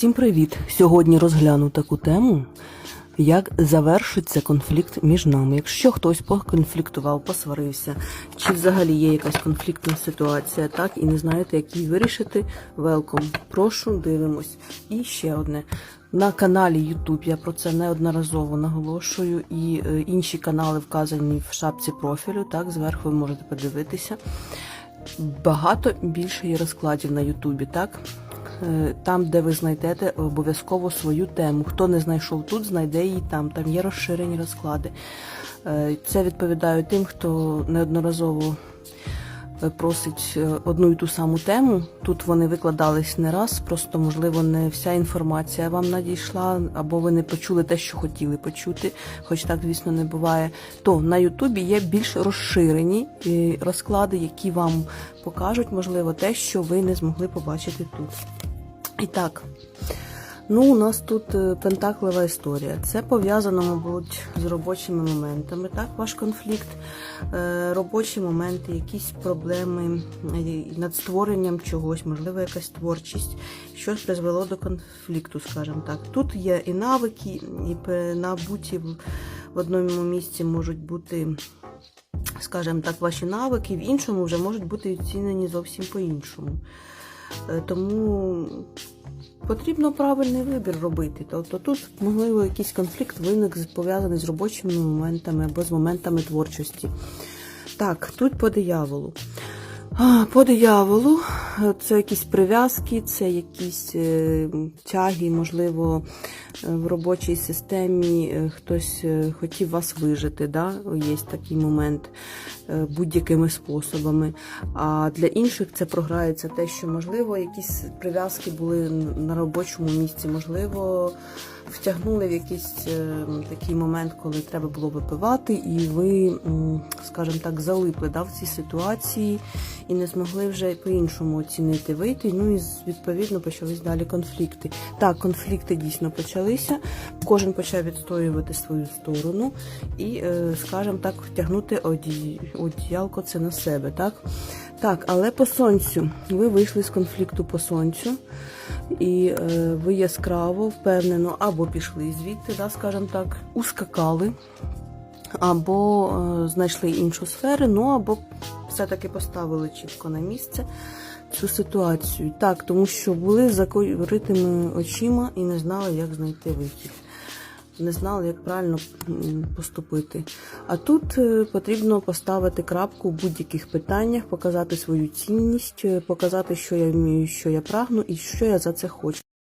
Всім привіт! Сьогодні розгляну таку тему, як завершиться конфлікт між нами. Якщо хтось поконфліктував, посварився, чи взагалі є якась конфліктна ситуація, так, і не знаєте, як її вирішити, велком. Прошу, дивимось. І ще одне. На каналі YouTube я про це неодноразово наголошую, і е, інші канали вказані в шапці профілю. Так, зверху ви можете подивитися. Багато більше є розкладів на Ютубі, так? Е, Там, де ви знайдете обов'язково свою тему. Хто не знайшов тут, знайде її там. Там є розширені розклади. Е, Це відповідаю тим, хто неодноразово е, просить одну і ту саму тему. Тут вони викладались не раз, просто можливо не вся інформація вам надійшла, або ви не почули те, що хотіли почути, хоч так, звісно, не буває. То на Ютубі є більш розширені розклади, які вам покажуть, можливо, те, що ви не змогли побачити тут. І так. Ну, у нас тут е, пентаклева історія. Це пов'язано, мабуть, з робочими моментами. Так, ваш конфлікт, Е, робочі моменти, якісь проблеми е, над створенням чогось, можливо, якась творчість, щось призвело до конфлікту, скажімо так. Тут є і навики, і набуті в одному місці можуть бути, скажімо так, ваші навики, в іншому вже можуть бути оцінені зовсім по-іншому. Е, Тому потрібно правильний вибір робити. Тобто тут, можливо, якийсь конфлікт виник пов'язаний з робочими моментами або з моментами творчості. Так, тут по дияволу. По дияволу е, це якісь прив'язки, це якісь е, тяги, можливо, в робочій системі хтось хотів вас вижити. Да? Є такий момент будь-якими способами. А для інших це програється те, що можливо якісь прив'язки були на робочому місці, можливо, втягнули в якийсь е, такий момент, коли треба було випивати, і ви, скажімо так, залипли да, в цій ситуації і не змогли вже по-іншому оцінити вийти. Ну і відповідно почались далі конфлікти. Так, конфлікти дійсно почалися. Кожен почав відстоювати свою сторону і, е, скажімо так, втягнути оді... одіялко це на себе. Так, так, але по сонцю ви вийшли з конфлікту по сонцю. І е, ви яскраво, впевнено, або пішли звідти, да, скажімо так, ускакали, або е, знайшли іншу сферу, ну або все-таки поставили чітко на місце цю ситуацію. Так, тому що були закритими очима і не знали, як знайти вихід. Не знали, як правильно поступити. А тут е, потрібно поставити крапку в будь-яких питаннях, показати свою цінність, е, показати, що я вмію, що я прагну і що я за це хочу.